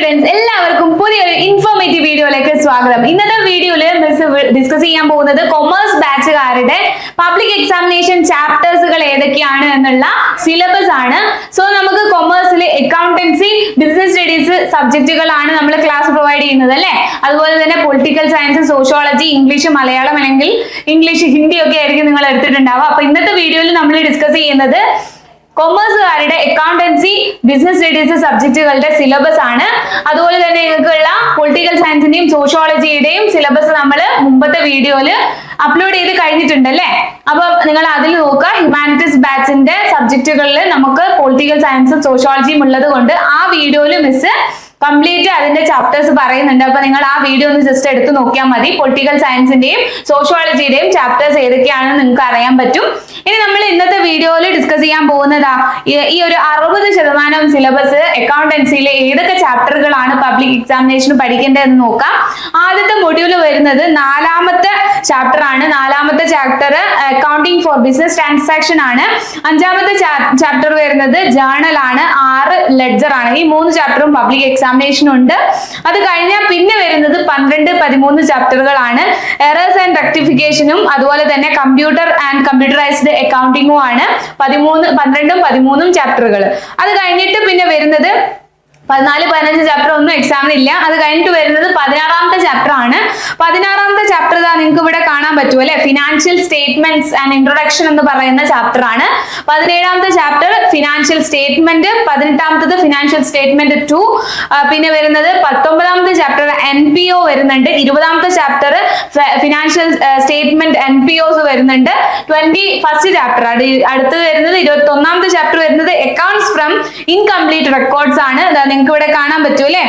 Students എല്ലാവർക്കും പുതിയൊരു informative വീഡിയോയിലേക്ക് സ്വാഗതം. ഇന്നത്തെ വീഡിയോയിൽ മിസ് ഡിസ്കസ് ചെയ്യാൻ പോകുന്നത് കൊമേഴ്സ് ബാച്ചുകാരുടെ പബ്ലിക് എക്സാമിനേഷൻ ചാപ്റ്റേഴ്സുകൾ ഏതൊക്കെയാണ് എന്നുള്ള സിലബസ് ആണ്. സോ നമുക്ക് കൊമേഴ്സിൽ അക്കൗണ്ടൻസി ബിസിനസ് സ്റ്റഡീസ് സബ്ജക്റ്റുകളാണ് നമ്മൾ ക്ലാസ് പ്രൊവൈഡ് ചെയ്യുന്നത് അല്ലേ? അതുപോലെ തന്നെ political science sociology English Malayalam അല്ലെങ്കിൽ ഇംഗ്ലീഷ് ഹിന്ദി ഒക്കെ ആയിരിക്കും നിങ്ങൾ എടുത്തിട്ടുണ്ടാവുക. അപ്പൊ ഇന്നത്തെ വീഡിയോയിൽ നമ്മൾ ഡിസ്കസ് ചെയ്യുന്നത് കൊമേഴ്സുകാരുടെ അക്കൗണ്ടൻസി ബിസിനസ് സ്റ്റഡീസ് സബ്ജക്റ്റുകളുടെ സിലബസ് ആണ്. അതുപോലെ തന്നെ നിങ്ങൾക്കുള്ള പൊളിറ്റിക്കൽ സയൻസിന്റെയും സോഷ്യോളജിയുടെയും സിലബസ് നമ്മൾ മുമ്പത്തെ വീഡിയോയിൽ അപ്ലോഡ് ചെയ്ത് കഴിഞ്ഞിട്ടുണ്ട് അല്ലേ അപ്പൊ നിങ്ങൾ അതിൽ നോക്കുക. ഹ്യൂമാനിറ്റീസ് ബാച്ചിന്റെ സബ്ജക്റ്റുകളിൽ നമുക്ക് പൊളിറ്റിക്കൽ സയൻസും സോഷ്യോളജിയും ഉള്ളത് കൊണ്ട് ആ വീഡിയോയിൽ മിസ് കംപ്ലീറ്റ് അതിന്റെ ചാപ്റ്റേഴ്സ് പറയുന്നുണ്ട്. അപ്പൊ നിങ്ങൾ ആ വീഡിയോ ഒന്ന് ജസ്റ്റ് എടുത്ത് നോക്കിയാൽ മതി. പൊളിറ്റിക്കൽ സയൻസിന്റെയും സോഷ്യോളജിയുടെയും ചാപ്റ്റേഴ്സ് ഏതൊക്കെയാണെന്ന് നിങ്ങൾക്ക് അറിയാൻ പറ്റും. ഇനി നമ്മൾ ഇന്നത്തെ വീഡിയോയിൽ ഡിസ്കസ് ചെയ്യാൻ പോകുന്നതാ ഈ- ഒരു അറുപത് ശതമാനം സിലബസ് അക്കൗണ്ടൻസിയിലെ ഏതൊക്കെ ചാപ്റ്ററുകളാണ് പബ്ലിക് എക്സാമിനേഷന് പഠിക്കേണ്ടതെന്ന് നോക്കാം. ആദ്യത്തെ മൊഡ്യൂൾ വരുന്നത് നാലാമത്തെ ചാപ്റ്റർ ആണ്. നാലാമത്തെ chapter accounting for business transaction ആണ്. അഞ്ചാമത്തെ ചാപ്റ്റർ വരുന്നത് ജേണൽ ആണ്. ആറ് ലെഡ്ജർ ആണ്. ഈ മൂന്ന് ചാപ്റ്ററും പബ്ലിക് എക്സാമിനേഷൻ ഉണ്ട്. അത് കഴിഞ്ഞാൽ പിന്നെ വരുന്നത് പന്ത്രണ്ട് പതിമൂന്ന് ചാപ്റ്ററുകളാണ് എറേഴ്സ് ആൻഡ് റെക്ടിഫിക്കേഷനും അതുപോലെ തന്നെ കമ്പ്യൂട്ടർ ആൻഡ് കമ്പ്യൂട്ടറൈസ്ഡ് അക്കൗണ്ടിങ്ങും ആണ്. പതിമൂന്ന് പന്ത്രണ്ടും പതിമൂന്നും ചാപ്റ്ററുകൾ അത് കഴിഞ്ഞിട്ട് പിന്നെ വരുന്നത് പതിനാല് പതിനഞ്ച് ചാപ്റ്റർ ഒന്നും എക്സാമിനില്ല അത് കഴിഞ്ഞിട്ട് വരുന്നത് പതിനാറാമത്തെ ചാപ്റ്റർ ആണ്. ഇതാ നിങ്ങൾക്ക് ഇവിടെ കാണാൻ പറ്റും അല്ലെ? ഫിനാൻഷ്യൽ സ്റ്റേറ്റ്മെന്റ്സ് ആൻഡ് ഇൻട്രൊഡക്ഷൻ എന്ന് പറയുന്ന ചാപ്റ്റർ ആണ്. പതിനേഴാമത്തെ ചാപ്റ്റർ ഫിനാൻഷ്യൽ സ്റ്റേറ്റ്മെന്റ് പതിനെട്ടാമത്തത് ഫിനാൻഷ്യൽ സ്റ്റേറ്റ്മെന്റ് ടു പിന്നെ വരുന്നത് പത്തൊമ്പതാമത്തെ ചാപ്റ്റർ എൻ പി ഒ വരുന്നുണ്ട്. ഇരുപതാമത്തെ chapter financial statement N P Os വരുന്നുണ്ട്. ട്വന്റി ഫസ്റ്റ് ചാപ്റ്റർ അടുത്തത് വരുന്നത് ഇരുപത്തി ഒന്നാമത്തെ ചാപ്റ്റർ വരുന്നത് അക്കൗണ്ട്സ് ഫ്രം ഇൻകംപ്ലീറ്റ് റെക്കോർഡ്സ് ആണ്. നിങ്ങൾക്ക് ഇവിടെ കാണാൻ പറ്റും അല്ലെ?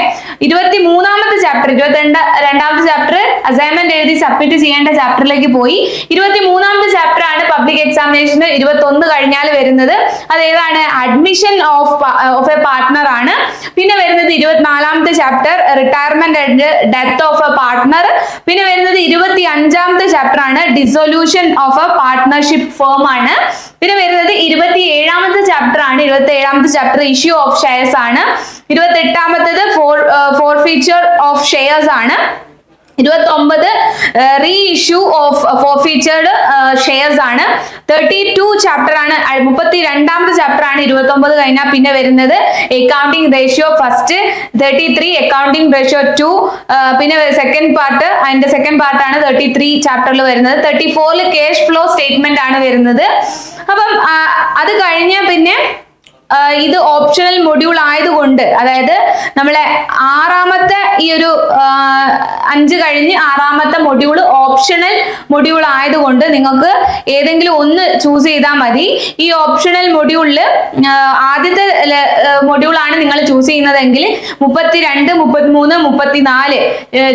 ഇരുപത്തി മൂന്നാമത്തെ ചാപ്റ്റർ ഇരുപത്തിരണ്ട് രണ്ടാമത്തെ ചാപ്റ്റർ അസൈൻമെന്റ് എഴുതി സബ്മിറ്റ് ചെയ്യേണ്ട ചാപ്റ്ററിലേക്ക് പോയി. ഇരുപത്തി മൂന്നാമത്തെ ചാപ്റ്റർ ആണ് പബ്ലിക് എക്സാമിനേഷന് ഇരുപത്തി ഒന്ന് കഴിഞ്ഞാൽ വരുന്നത്. അത് ഏതാണ്? Admission of of a partner ആണ്. പിന്നെ വരുന്നത് ഇരുപത്തിനാലാമത്തെ chapter retirement and death of a partner പിന്നെ വരുന്നത് ഇരുപത്തി അഞ്ചാമത്തെ ചാപ്റ്റർ ആണ് dissolution of a partnership firm ആണ്. പിന്നെ വരുന്നത് ഇരുപത്തി ഏഴാമത്തെ ചാപ്റ്റർ ആണ് ഇരുപത്തി ഏഴാമത്തെ ചാപ്റ്റർ ഇഷ്യൂ ഓഫ് ഷെയർസ് ആണ്. ഇരുപത്തി എട്ടാമത്തത് for forfeiture of shares ആണ്. ഇരുപത്തി ഒമ്പത് re issue of forfeited shares ആണ്. തേർട്ടി ടു ചാപ്റ്റർ ആണ് മുപ്പത്തി രണ്ടാമത്തെ ചാപ്റ്റർ ആണ് ഇരുപത്തി ഒമ്പത് കഴിഞ്ഞാൽ പിന്നെ വരുന്നത്. Accounting ratio first thirty three accounting ratio two പിന്നെ സെക്കൻഡ് പാർട്ട് അതിന്റെ സെക്കൻഡ് പാർട്ടാണ് തേർട്ടി ത്രീ ചാപ്റ്ററിൽ വരുന്നത്. തേർട്ടി ഫോറിൽ ക്യാഷ് ഫ്ലോ സ്റ്റേറ്റ്മെന്റ് ആണ് വരുന്നത്. അപ്പം അത് കഴിഞ്ഞ പിന്നെ ഇത് ഓപ്ഷണൽ മൊഡ്യൂൾ ആയതുകൊണ്ട് അതായത് നമ്മളെ ആറാമത്തെ ഈ ഒരു അഞ്ച് കഴിഞ്ഞ് ആറാമത്തെ മൊഡ്യൂൾ ഓപ്ഷണൽ മൊഡ്യൂൾ ആയതുകൊണ്ട് നിങ്ങൾക്ക് ഏതെങ്കിലും ഒന്ന് ചൂസ് ചെയ്താൽ മതി. ഈ ഓപ്ഷണൽ മൊഡ്യൂളിൽ ആദ്യത്തെ മൊഡ്യൂൾ ആണ് നിങ്ങൾ ചൂസ് ചെയ്യുന്നതെങ്കിൽ മുപ്പത്തിരണ്ട് മുപ്പത്തിമൂന്ന് മുപ്പത്തിനാല്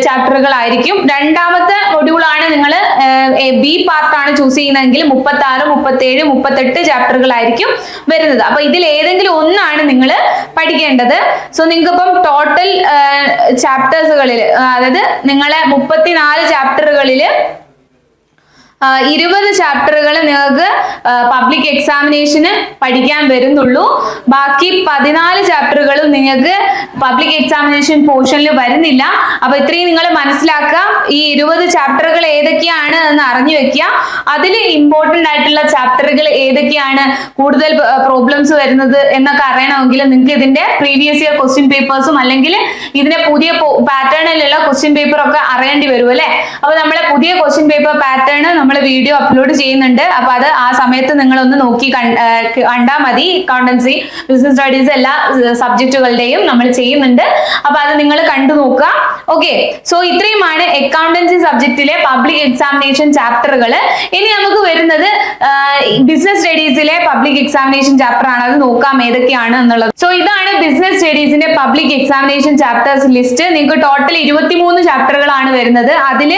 ചാപ്റ്ററുകളായിരിക്കും രണ്ടാമത്തെ മൊഡ്യൂൾ ആണ് നിങ്ങൾ ബി പാർട്ടാണ് ചൂസ് ചെയ്യുന്നതെങ്കിൽ മുപ്പത്തി ആറ് മുപ്പത്തേഴ് മുപ്പത്തെട്ട് ചാപ്റ്ററുകളായിരിക്കും വരുന്നത്. അപ്പൊ ഇതിൽ ഏതെങ്കിലും ഒന്നാണ് നിങ്ങൾ പഠിക്കേണ്ടത്. സോ നിങ്ങൾക്ക് ഇപ്പം ടോട്ടൽ ചാപ്റ്റേഴ്സുകളിൽ അതായത് നിങ്ങളെ മുപ്പത്തിനാല് ചാപ്റ്ററുകളിൽ ഇരുപത് ചാപ്റ്ററുകൾ നിങ്ങൾക്ക് പബ്ലിക് എക്സാമിനേഷന് പഠിക്കാൻ വരുന്നുള്ളൂ. ബാക്കി പതിനാല് ചാപ്റ്ററുകളും നിങ്ങൾക്ക് പബ്ലിക് എക്സാമിനേഷൻ പോർഷനിൽ വരുന്നില്ല. അപ്പൊ ഇത്രയും നിങ്ങൾ മനസ്സിലാക്കുക. ഈ ഇരുപത് ചാപ്റ്ററുകൾ ഏതൊക്കെയാണ് എന്ന് അറിഞ്ഞു വെക്കുക. അതിൽ ഇമ്പോർട്ടന്റ് ആയിട്ടുള്ള ചാപ്റ്ററുകൾ ഏതൊക്കെയാണ് കൂടുതൽ പ്രോബ്ലംസ് വരുന്നത് എന്നൊക്കെ അറിയണമെങ്കിൽ നിങ്ങൾക്ക് ഇതിന്റെ പ്രീവിയസ് ഇയർ ക്വസ്റ്റ്യൻ പേപ്പേഴ്സും അല്ലെങ്കിൽ ഇതിന്റെ പുതിയ പാറ്റേണിലുള്ള ക്വസ്റ്റ്യൻ പേപ്പർ ഒക്കെ അറിയേണ്ടി വരും അല്ലെ? അപ്പൊ നമ്മളെ പുതിയ ക്വസ്റ്റ്യൻ പേപ്പർ പാറ്റേൺ നമ്മൾ വീഡിയോ അപ്ലോഡ് ചെയ്യുന്നുണ്ട്. അപ്പൊ അത് ആ സമയത്ത് നിങ്ങൾ ഒന്ന് നോക്കി കണ്ടാൽ മതി. അക്കൗണ്ടൻസി ബിസിനസ് സ്റ്റഡീസ് എല്ലാ സബ്ജക്റ്റുകളുടെയും നമ്മൾ ചെയ്യുന്നുണ്ട്. അപ്പൊ അത് നിങ്ങൾ കണ്ടു നോക്കുക. ഓക്കെ സോ ഇത്രയുമാണ് അക്കൗണ്ടൻസി സബ്ജക്റ്റിലെ പബ്ലിക് എക്സാമിനേഷൻ ചാപ്റ്ററുകൾ ഇനി നമുക്ക് വരുന്നത് ബിസിനസ് സ്റ്റഡീസിലെ പബ്ലിക് എക്സാമിനേഷൻ ചാപ്റ്റർ ആണ്. അത് നോക്കാം ഏതൊക്കെയാണ് എന്നുള്ളത്. സോ ഇതാണ് ബിസിനസ് സ്റ്റഡീസിന്റെ പബ്ലിക് എക്സാമിനേഷൻ ചാപ്റ്റേഴ്സ് ലിസ്റ്റ് നിങ്ങൾക്ക് ടോട്ടൽ ഇരുപത്തിമൂന്ന് ചാപ്റ്ററുകളാണ് വരുന്നത്. അതിൽ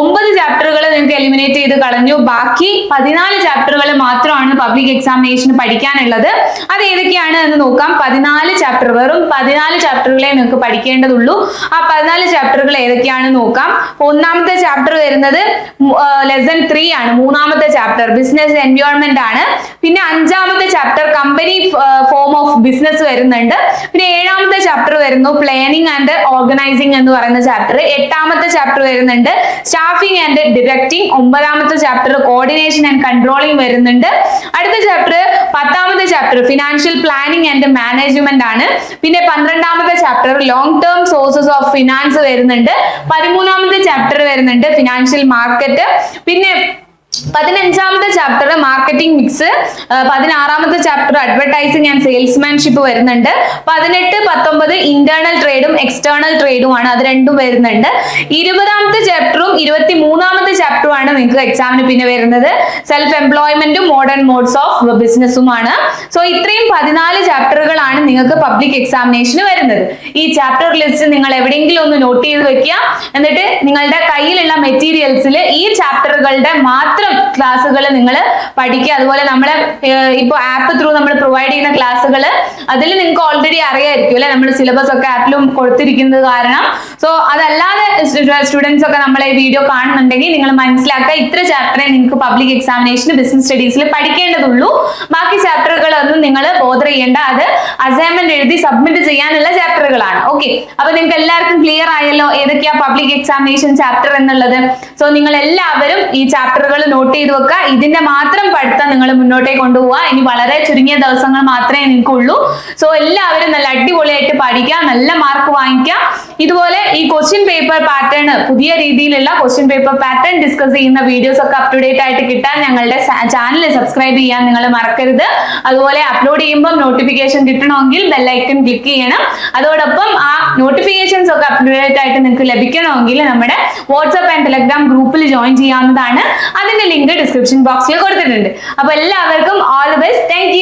ഒമ്പത് ചാപ്റ്ററുകൾ നിങ്ങൾക്ക് എലിമിനേറ്റ് ചെയ്ത് കളഞ്ഞു. ബാക്കി പതിനാല് ചാപ്റ്ററുകൾ മാത്രമാണ് പബ്ലിക് എക്സാമിനേഷന് പഠിക്കാനുള്ളത്. അത് ഏതൊക്കെയാണ് എന്ന് നോക്കാം. പതിനാല് ചാപ്റ്റർ വെറും പതിനാല് ചാപ്റ്ററുകളെ നിങ്ങൾക്ക് പഠിക്കേണ്ടതുള്ളൂ. ആ പതിനാല് ചാപ്റ്ററുകൾ ഏതൊക്കെയാണ് നോക്കാം. ഒന്നാമത്തെ ചാപ്റ്റർ വരുന്നത് ലെസൺ ത്രീ ആണ്. മൂന്നാമത്തെ ചാപ്റ്റർ ബിസിനസ് എൻവയോൺമെന്റ് ആണ്. പിന്നെ അഞ്ചാമത്തെ chapter company form of business വരുന്നുണ്ട്. പിന്നെ ഏഴാമത്തെ ചാപ്റ്റർ വരുന്നു പ്ലാനിങ് ആൻഡ് ഓർഗനൈസിങ് എന്ന് പറയുന്ന ചാപ്റ്റർ എട്ടാമത്തെ ചാപ്റ്റർ വരുന്നുണ്ട് സ്റ്റാഫിംഗ് ആൻഡ് ഡിറക്റ്റിംഗ് ഒമ്പതാമത്തെ ചാപ്റ്റർ കോർഡിനേഷൻ ആൻഡ് കൺട്രോളിംഗ് വരുന്നുണ്ട്. അടുത്ത ചാപ്റ്റർ പത്താമത്തെ chapter financial planning and management ആണ്. പിന്നെ പന്ത്രണ്ടാമത്തെ chapter long term sources of finance വരുന്നുണ്ട്. പതിമൂന്നാമത്തെ ചാപ്റ്റർ വരുന്നുണ്ട് ഫിനാൻഷ്യൽ മാർക്കറ്റ് പിന്നെ പതിനഞ്ചാമത്തെ ചാപ്റ്റർ മാർക്കറ്റിംഗ് മിക്സ് പതിനാറാമത്തെ ചാപ്റ്റർ അഡ്വർടൈസിംഗ് ആൻഡ് സെയിൽസ്മാൻഷിപ്പ് വരുന്നുണ്ട്. പതിനെട്ട് പത്തൊമ്പത് ഇന്റേണൽ ട്രേഡും എക്സ്റ്റേണൽ ട്രേഡുമാണ് അത് രണ്ടും വരുന്നുണ്ട്. ഇരുപതാമത്തെ ചാപ്റ്ററും ഇരുപത്തി മൂന്നാമത്തെ ചാപ്റ്ററുമാണ് നിങ്ങൾക്ക് എക്സാമിന് പിന്നെ വരുന്നത്. സെൽഫ് എംപ്ലോയ്മെന്റും മോഡേൺ മോഡ്സ് ഓഫ് ബിസിനസ്സുമാണ് സോ ഇത്രയും പതിനാല് ചാപ്റ്ററുകളാണ് നിങ്ങൾക്ക് പബ്ലിക് എക്സാമിനേഷന് വരുന്നത്. ഈ ചാപ്റ്റർ ലിസ്റ്റ് നിങ്ങൾ എവിടെയെങ്കിലും ഒന്ന് നോട്ട് ചെയ്ത് വെക്കുക. എന്നിട്ട് നിങ്ങളുടെ കയ്യിലുള്ള മെറ്റീരിയൽസിൽ ഈ ചാപ്റ്ററുകളുടെ മാത്രം ക്ലാസ്സുകൾ നിങ്ങൾ പഠിക്കുക. അതുപോലെ നമ്മൾ ഇപ്പോൾ ആപ്പ് ത്രൂ നമ്മൾ പ്രൊവൈഡ് ചെയ്യുന്ന ക്ലാസ്സുകൾ അതിൽ നിങ്ങൾക്ക് ഓൾറെഡി അറിയായിരിക്കും അല്ലെ? നമ്മൾ സിലബസ് ഒക്കെ ആപ്പിലും കൊടുത്തിരിക്കുന്നത് കാരണം. സോ അതല്ലാതെ സ്റ്റുഡൻസ് ഒക്കെ നമ്മളെ വീഡിയോ കാണുന്നുണ്ടെങ്കിൽ നിങ്ങൾ മനസ്സിലാക്കുക ഇത്ര ചാപ്റ്ററെ നിങ്ങൾക്ക് പബ്ലിക് എക്സാമിനേഷന് ബിസിനസ് സ്റ്റഡീസിൽ പഠിക്കേണ്ടതുള്ളൂ. ബാക്കി ചാപ്റ്ററുകളൊന്നും നിങ്ങൾ ബോധർ ചെയ്യേണ്ട. അത് അസൈൻമെന്റ് എഴുതി സബ്മിറ്റ് ചെയ്യാനുള്ള ചാപ്റ്ററുകളാണ് ഓക്കെ അപ്പൊ നിങ്ങൾക്ക് എല്ലാവർക്കും ക്ലിയർ ആയല്ലോ ഏതൊക്കെയാ പബ്ലിക് എക്സാമിനേഷൻ ചാപ്റ്റർ എന്നുള്ളത്. സോ നിങ്ങൾ എല്ലാവരും ഈ ചാപ്റ്ററുകൾ നോട്ട് ചെയ്ത് വെക്കുക. ഇതിന്റെ മാത്രം പഠിത്തം നിങ്ങൾ മുന്നോട്ടേ കൊണ്ടുപോവുക. ഇനി വളരെ ചുരുങ്ങിയ ദിവസങ്ങൾ മാത്രമേ നിങ്ങൾക്കുള്ളൂ. സോ എല്ലാവരും നല്ല അടിപൊളിയായിട്ട് പഠിക്കുക നല്ല മാർക്ക് വാങ്ങിക്കുക. ഇതുപോലെ ഈ ക്വസ്റ്റ്യൻ പേപ്പർ പാറ്റേൺ പുതിയ രീതിയിലുള്ള ക്വസ്റ്റ്യൻ പേപ്പർ പാറ്റേൺ ഡിസ്കസ് ചെയ്യുന്ന വീഡിയോസ് ഒക്കെ അപ് ടു ഡേറ്റ് ആയിട്ട് കിട്ടാൻ ഞങ്ങളുടെ ചാനൽ സബ്സ്ക്രൈബ് ചെയ്യാൻ നിങ്ങൾ മറക്കരുത്. അതുപോലെ അപ്ലോഡ് ചെയ്യുമ്പോൾ നോട്ടിഫിക്കേഷൻ കിട്ടണമെങ്കിൽ ബെല്ലൈക്കൺ ക്ലിക്ക് ചെയ്യണം. അതോടൊപ്പം ആ നോട്ടിഫിക്കേഷൻസ് ഒക്കെ അപ് ടു ഡേറ്റ് ആയിട്ട് നിങ്ങൾക്ക് ലഭിക്കണമെങ്കിൽ നമ്മുടെ വാട്സ്ആപ്പ് ആൻഡ് ടെലഗ്രാം ഗ്രൂപ്പിൽ ജോയിൻ ചെയ്യാവുന്നതാണ്. അതിന്റെ ലിങ്ക് ഡിസ്ക്രിപ്ഷൻ ബോക്സിൽ കൊടുത്തിട്ടുണ്ട്. അപ്പൊ എല്ലാവർക്കും ഓൾ ദി ബെസ്റ്റ് താങ്ക്